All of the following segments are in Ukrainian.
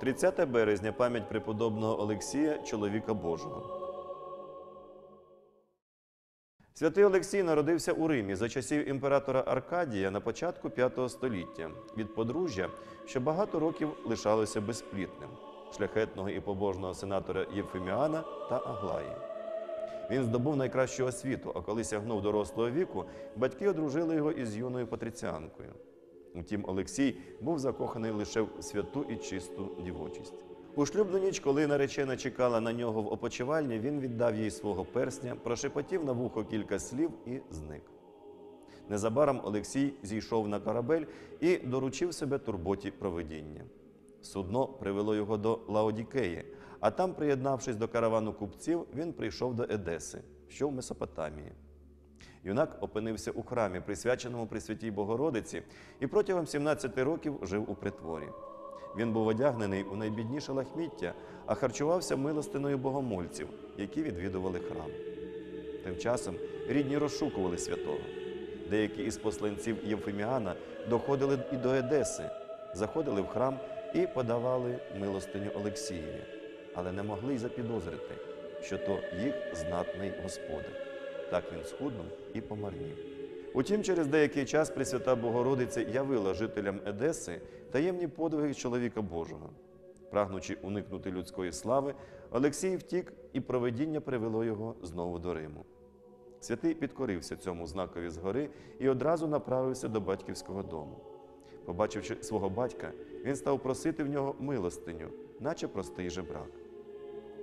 30 березня пам'ять преподобного Олексія, чоловіка Божого. Святий Олексій народився у Римі за часів імператора Аркадія на початку V століття від подружжя, що багато років лишалося безплітним шляхетного і побожного сенатора Євфеміана та Аглаї. Він здобув найкращу освіту, а коли сягнув дорослого віку, батьки одружили його із юною патриціанкою. Утім, Олексій був закоханий лише в святу і чисту дівочість. У шлюбну ніч, коли наречена чекала на нього в опочивальні, він віддав їй свого персня, прошепотів на вухо кілька слів і зник. Незабаром Олексій зійшов на корабель і доручив себе турботі провидіння. Судно привело його до Лаодікеї, а там, приєднавшись до каравану купців, він прийшов до Едеси, що в Месопотамії. Юнак опинився у храмі, присвяченому Пресвятій Богородиці, і протягом 17 років жив у притворі. Він був одягнений у найбідніше лахміття, а харчувався милостиною богомольців, які відвідували храм. Тим часом рідні розшукували святого. Деякі із посланців Євфеміана доходили і до Едеси, заходили в храм і подавали милостиню Олексієві, але не могли й запідозрити, що то їх знатний господар. Так він схуднув і помарнів. Утім, через деякий час Пресвята Богородиця явила жителям Едеси таємні подвиги чоловіка Божого. Прагнучи уникнути людської слави, Олексій втік, і проведіння привело його знову до Риму. Святий підкорився цьому знакові згори і одразу направився до батьківського дому. Побачивши свого батька, він став просити в нього милостиню, наче простий жебрак.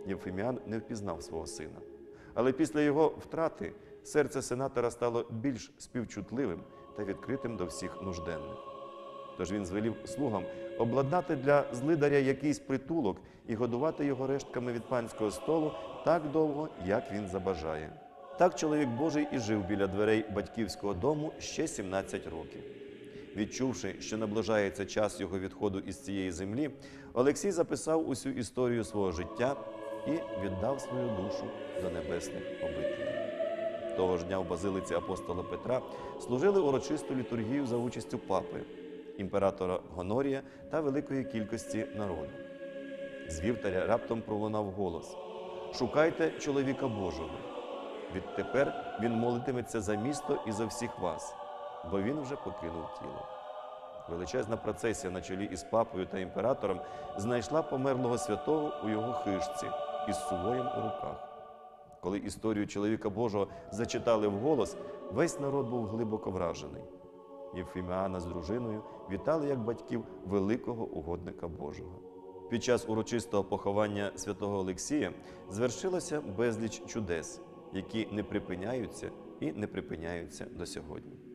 Євфеміан не впізнав свого сина. Але після його втрати серце сенатора стало більш співчутливим та відкритим до всіх нужденних. Тож він звелів слугам обладнати для злидаря якийсь притулок і годувати його рештками від панського столу так довго, як він забажає. Так чоловік Божий і жив біля дверей батьківського дому ще 17 років. Відчувши, що наближається час його відходу із цієї землі, Олексій записав усю історію свого життя і віддав свою душу до небесних обителей. Того ж дня в базилиці апостола Петра служили урочисту літургію за участю папи, імператора Гонорія та великої кількості народу. З вівтаря раптом пролунав голос: Шукайте чоловіка Божого. Відтепер він молитиметься за місто і за всіх вас, бо він вже покинув тіло. Величезна процесія на чолі із папою та імператором знайшла померлого святого у його хижці із сувоєм у руках. Коли історію чоловіка Божого зачитали вголос, весь народ був глибоко вражений. Євфіміана з дружиною вітали як батьків великого угодника Божого. Під час урочистого поховання святого Олексія звершилося безліч чудес, які не припиняються і не припиняються до сьогодні.